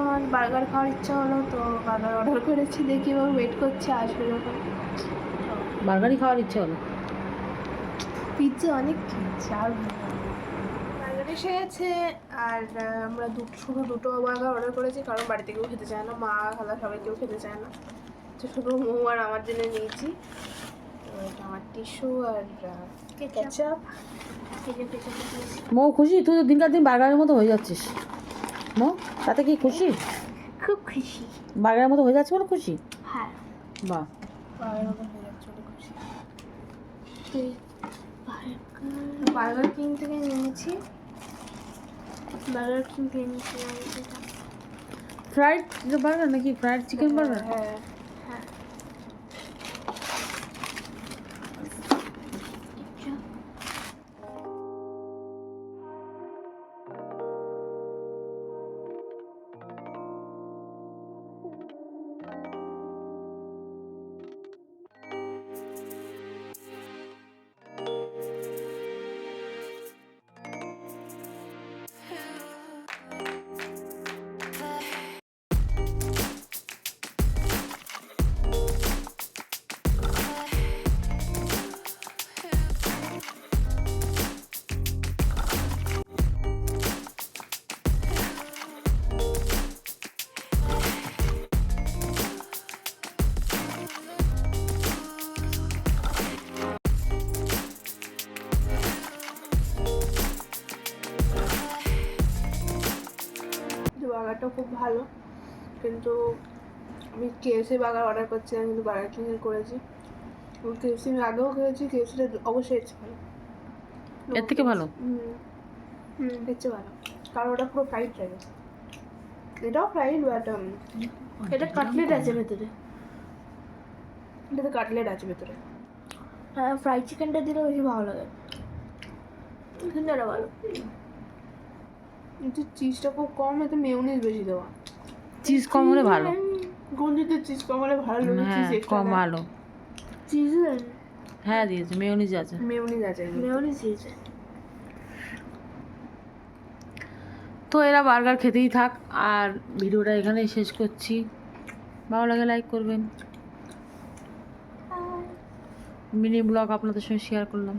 আমার বার্গার খাওয়ার ইচ্ছা হলো তো বার্গার অর্ডার করেছি দেখি এবার ওয়েট করছে আসবে যখন। বার্গারই খাওয়ার ইচ্ছা হলো? পিৎজা অনেক খেয়েছি আর বার্গার এসে গেছে আর আমরা দুটো শুধু দুটো বার্গার অর্ডার করেছি কারণ বাড়িতে কেউ খেতে চায় না মা খালা সবাই কেউ খেতে চায় না। তো শুধু মৌ আর আমার জন্য নিয়েছি। তো এটা আমার টিস্যু আর কেচাপ মৌ খুশি? তুই তো দিনকার দিন বার্গারের মতো হয়ে যাচ্ছিস। মৌ তাতে কি খুশি? খুব খুশি। বার্গারের মতো হয়ে যাচ্ছে বলে খুশি? হ্যাঁ। বাহ। বার্গার হয়ে কিং থেকে নিয়েছি। বার্গার কিং থেকে নিয়েছি ফ্রাইড বার্গার নাকি? Fried chicken burger? হ্যাঁ। বার্গারটা খুব ভালো। কিন্তু আমি কেএফসি বার্গার অর্ডার করছিলাম কিন্তু বার্গার কিংয়ের করেছি। কেএফসি আমি আগেও খেয়েছি কেএফসিটা অবশ্যই এর ভালো। এর থেকে ভালো? হুম হুম এর ভালো। কারণ ওটা পুরো ফ্রাইড রাইস এটাও ফ্রাইড বাট এটা কাটলেট আছে ভেতরে। এটাতে কাটলেট আছে ভেতরে। হ্যাঁ ফ্রাইড চিকেনটা দিলে বেশি ভালো লাগে। কিন্তু এটা ভালো। কিন্তু চিজটা খুব কম এতে মেয়নিজ বেশি দেওয়া। চিজ কম হলে ভালো। গঞ্জিতে চিজ কম হলে ভালো লাগে হ্যাঁ চিজ কম ভালো। চিজ হ্যাঁ দিয়েছে মেয়নিজ আছে। মেয়নিজ আছে মেয়নিজ দিয়েছে। তো এরা বার্গার খেতেই থাক আর ভিডিওটা এখানেই শেষ করছি। ভালো লাগে লাইক করবেন। মিনি ব্লগ আপনাদের সঙ্গে শেয়ার করলাম।